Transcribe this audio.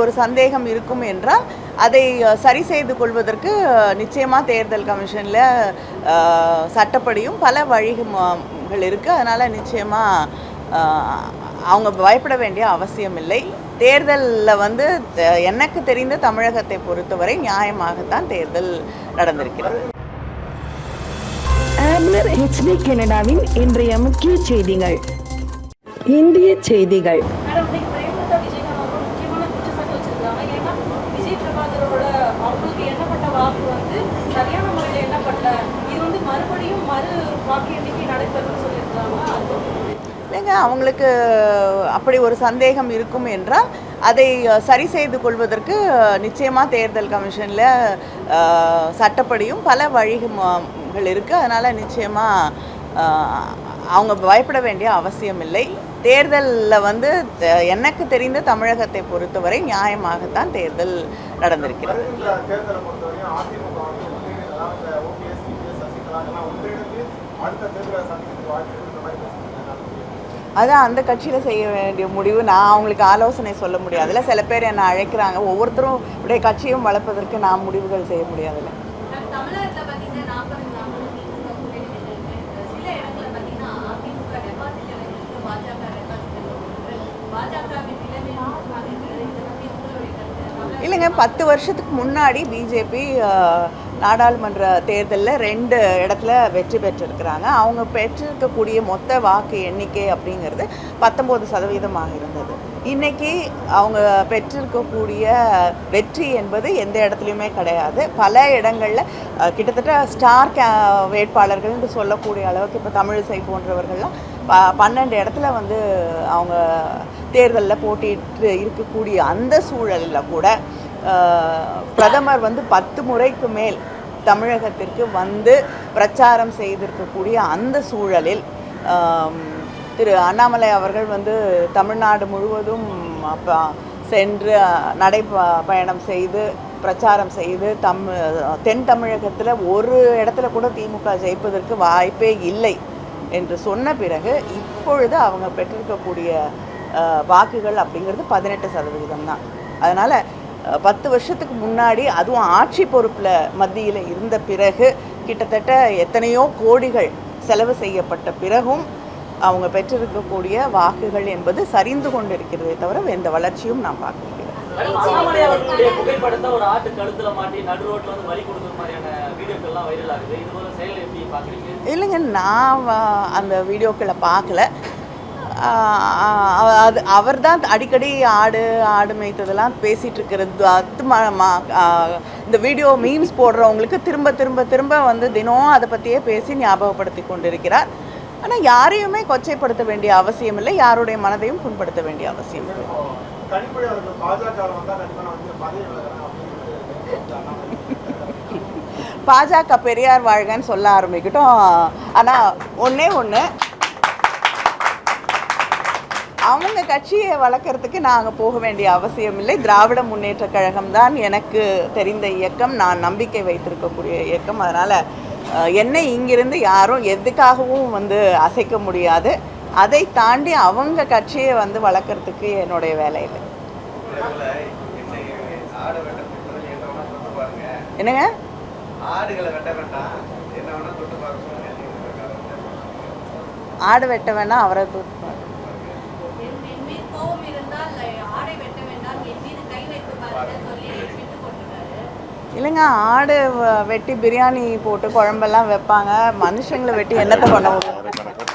ஒரு சந்தேகம் இருக்கும் என்றால் அதை சரி செய்து கொள்வதற்கு நிச்சயமாக தேர்தல் கமிஷனில் சட்டப்படியும் பல வழிகள் இருக்குது அதனால் நிச்சயமாக அவங்க பயப்பட வேண்டிய அவசியம் இல்லை. தேர்தலில் வந்து எனக்கு தெரிந்த தமிழகத்தை பொறுத்தவரை நியாயமாகத்தான் தேர்தல் நடந்திருக்கிறது. ஆப்னர் ஹெச்டி கனடாவின் இன்றைய முக்கிய செய்திகள். இந்திய செய்திகள். இல்லைங்க அவங்களுக்கு அப்படி ஒரு சந்தேகம் இருக்கும் என்றால் அதை சரி செய்து கொள்வதற்கு நிச்சயமாக தேர்தல் கமிஷனில் சட்டப்படியும் பல வழிகள் இருக்குது அதனால் நிச்சயமாக அவங்க பயப்பட வேண்டிய அவசியம் இல்லை. தேர்தலில் வந்து எனக்கு தெரிந்த தமிழகத்தை பொறுத்தவரை நியாயமாகத்தான் தேர்தல் நடந்திருக்கிறது. அடுத்த தேர்தலை சந்திக்கிறதுக்கு வாய்ப்பு அதான் அந்த கட்சியில் செய்ய வேண்டிய முடிவு நான் அவங்களுக்கு ஆலோசனை சொல்ல முடியாதுல்ல. சில பேர் என்னை அழைக்கிறாங்க. ஒவ்வொருத்தரும் இப்படியே கட்சியும் வளர்ப்பதற்கு நான் முடிவுகள் செய்ய முடியாதுல்ல. இல்லைங்க பத்து வருஷத்துக்கு முன்னாடி பிஜேபி நாடாளுமன்ற தேர்தலில் ரெண்டு இடத்துல வெற்றி பெற்றிருக்கிறாங்க. அவங்க பெற்றிருக்கக்கூடிய மொத்த வாக்கு எண்ணிக்கை அப்படிங்கிறது பத்தொம்போது சதவீதமாக இருந்தது. இன்னைக்கு அவங்க பெற்றிருக்கக்கூடிய வெற்றி என்பது எந்த இடத்துலையுமே கிடையாது. பல இடங்களில் கிட்டத்தட்ட ஸ்டார் கே வேட்பாளர்கள்னு சொல்லக்கூடிய அளவுக்கு இப்போ தமிழிசை போன்றவர்கள்லாம் ப பன்னெண்டு இடத்துல வந்து அவங்க தேர்தலில் போட்டியிட்டு இருக்கக்கூடிய அந்த சூழலில் கூட பிரதமர் வந்து பத்து முறைக்கு மேல் தமிழகத்திற்கு வந்து பிரச்சாரம் செய்திருக்கக்கூடிய அந்த சூழலில் திரு அண்ணாமலை அவர்கள் வந்து தமிழ்நாடு முழுவதும் அப்போ சென்று நடை பயணம் செய்து பிரச்சாரம் செய்து தம் தென் தமிழகத்தில் ஒரு இடத்துல கூட திமுக ஜெயிப்பதற்கு வாய்ப்பே இல்லை என்று சொன்ன பிறகு இப்பொழுது அவங்க பெற்றிருக்கக்கூடிய வாக்குகள் அப்படிங்கிறது பதினெட்டு சதவிகிதம் தான் அதனால் பத்து வருஷத்துக்கு முன்னாடி அதுவும் ஆட்சி பொறுப்பில் மத்தியில் இருந்த பிறகு கிட்டத்தட்ட எத்தனையோ கோடிகள் செலவு செய்யப்பட்ட பிறகும் அவங்க பெற்றிருக்கக்கூடிய வாக்குகள் என்பது சரிந்து கொண்டிருக்கிறதே தவிர எந்த வளர்ச்சியும் நான் பார்க்க முடியாது மேடம், அண்ணாமலை அவர்களுடைய புகைப்படத்தை ஒரு ஆட்டு கழுத்துல மாட்டி நடு ரோட்ல வந்து வழி கொடுக்குற மாதிரியான வீடியோக்கள்லாம் வைரல் ஆகுது. இது போல செயல் எப்படி பாக்குறீங்க இல்லைங்க நான் அந்த வீடியோக்களை பார்க்கல. அது அவர் தான் அடிக்கடி ஆடு ஆடு மேய்த்ததெல்லாம் பேசிகிட்டு இருக்கிறது அது இந்த வீடியோ மீம்ஸ் போடுறவங்களுக்கு திரும்ப திரும்ப திரும்ப வந்து தினம் அதை பற்றியே பேசி ஞாபகப்படுத்தி கொண்டிருக்கிறார். ஆனால் யாரையுமே கொச்சைப்படுத்த வேண்டிய அவசியம் இல்லை. யாருடைய மனதையும் புண்படுத்த வேண்டிய அவசியம் இல்லை. பாஜக பெரியார் வாழ்கன்னு சொல்ல ஆரம்பிக்கட்டும். ஆனால் ஒன்றே ஒன்று அவங்க கட்சியை வளர்க்குறதுக்கு நாங்கள் போக வேண்டிய அவசியம் இல்லை. திராவிட முன்னேற்ற கழகம் தான் எனக்கு தெரிந்த இயக்கம். நான் நம்பிக்கை வைத்திருக்கக்கூடிய இயக்கம். அதனால் என்னை இங்கிருந்து யாரும் எதுக்காகவும் வந்து அசைக்க முடியாது. அதை தாண்டி அவங்க கட்சியை வந்து வளர்க்குறதுக்கு என்னுடைய வேலை இல்லை. என்னங்க? ஆடு வெட்ட வேணா அவரை இல்லைங்க ஆடு வ- வெட்டி பிரியாணி போட்டு குழம்பெல்லாம் வைப்பாங்க. மனுஷங்களை வெட்டி என்னத்தை பண்ணுவோம்